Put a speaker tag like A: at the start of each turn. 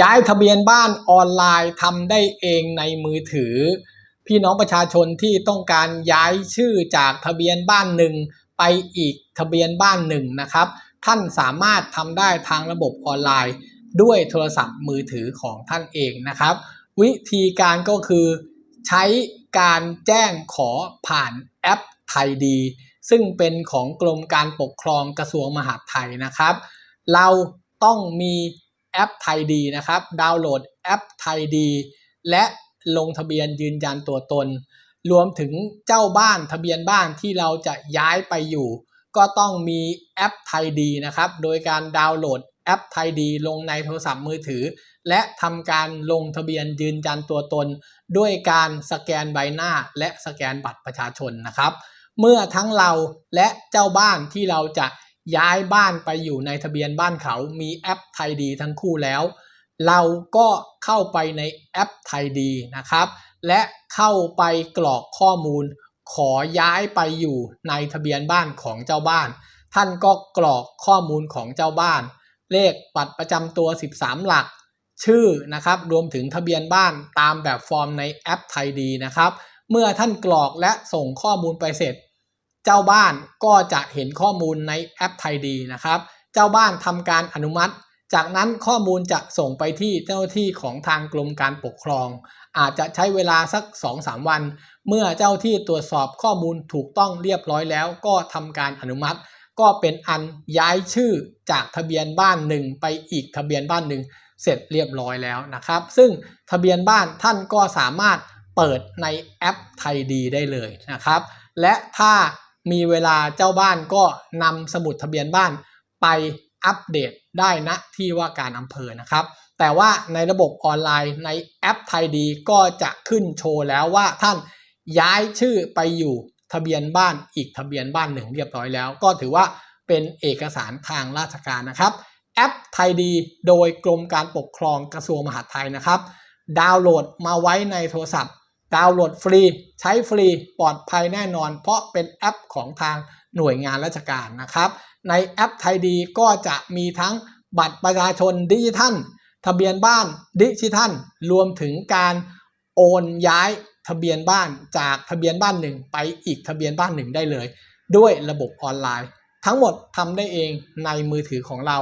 A: ย้ายทะเบียนบ้านออนไลน์ทำได้เองในมือถือ พี่น้องประชาชนที่ต้องการย้ายชื่อจากทะเบียนบ้านหนึ่งไปอีกทะเบียนบ้านหนึ่งนะครับ ท่านสามารถทำได้ทางระบบออนไลน์ ด้วยโทรศัพท์มือถือของท่านเองนะครับ วิธีการก็คือ ใช้การแจ้งขอผ่านแอปไทยดี ซึ่งเป็นของกรมการปกครองกระทรวงมหาดไทยนะครับ เราต้องมี แอปไทยดีนะครับ ดาวน์โหลดแอปไทยดี และลงทะเบียนยืนยันตัวตน รวมถึงเจ้าบ้านทะเบียนบ้านที่เราจะย้ายไปอยู่ ก็ต้องมีแอปไทยดีนะครับ โดยการดาวน์โหลดแอปไทยดี ลงในโทรศัพท์มือถือ และทำการลงทะเบียนยืนยันตัวตน ด้วยการสแกนใบหน้าและสแกนบัตรประชาชนนะครับ เมื่อทั้งเราและเจ้าบ้านที่เราจะ ย้ายบ้านไปอยู่ในทะเบียนบ้านเขามีแอปไทยดีทั้งคู่แล้ว เราก็เข้าไปในแอปไทยดีนะครับ และเข้าไปกรอกข้อมูล ขอย้ายไปอยู่ในทะเบียนบ้านของเจ้าบ้าน ท่านก็กรอกข้อมูลของเจ้าบ้าน เลขบัตรประจำตัว 13 หลัก ชื่อนะครับรวมถึงทะเบียนบ้านตามแบบฟอร์มในแอปไทยดีนะครับ เมื่อท่านกรอกและส่งข้อมูลไปเสร็จ เจ้าบ้านก็จะเห็นข้อมูลในแอปไทยดีนะครับ เจ้าบ้านทำการอนุมัติ จากนั้นข้อมูลจะส่งไปที่เจ้าหน้าที่ของทางกรมการปกครอง อาจจะใช้เวลาสัก 2-3 วัน เมื่อเจ้าที่ตรวจสอบข้อมูลถูกต้องเรียบร้อยแล้ว ก็ทำการอนุมัติ ก็เป็นอันย้ายชื่อจากทะเบียนบ้านหนึ่งไปอีกทะเบียนบ้านหนึ่งเสร็จเรียบร้อยแล้วนะครับ ซึ่งทะเบียนบ้านท่านก็สามารถเปิดในแอปไทยดีได้เลยนะครับ และถ้า มีเวลาเจ้าบ้านก็นำสมุดทะเบียนบ้านไปอัปเดตได้ณที่ว่าการอำเภอนะครับ แต่ว่าในระบบออนไลน์ในแอปไทยดีก็จะขึ้นโชว์แล้วว่าท่านย้ายชื่อไปอยู่ทะเบียนบ้านอีกทะเบียนบ้านหนึ่งเรียบร้อยแล้ว ก็ถือว่าเป็นเอกสารทางราชการนะครับแอปไทยดีโดยกรมการปกครองกระทรวงมหาดไทยนะครับ ดาวน์โหลดมาไว้ในโทรศัพท์ ดาวน์โหลดฟรี ใช้ฟรีปลอดภัยแน่นอน เพราะเป็นแอปของทางหน่วยงานราชการนะครับ ในแอปไทยดีก็จะมีทั้งบัตรประชาชนดิจิทัล ทะเบียนบ้านดิจิทัล รวมถึงการโอนย้ายทะเบียนบ้านจากทะเบียนบ้านหนึ่งไปอีกทะเบียนบ้านหนึ่งได้เลย ด้วยระบบออนไลน์ ทั้งหมดทำได้เองในมือถือของเรา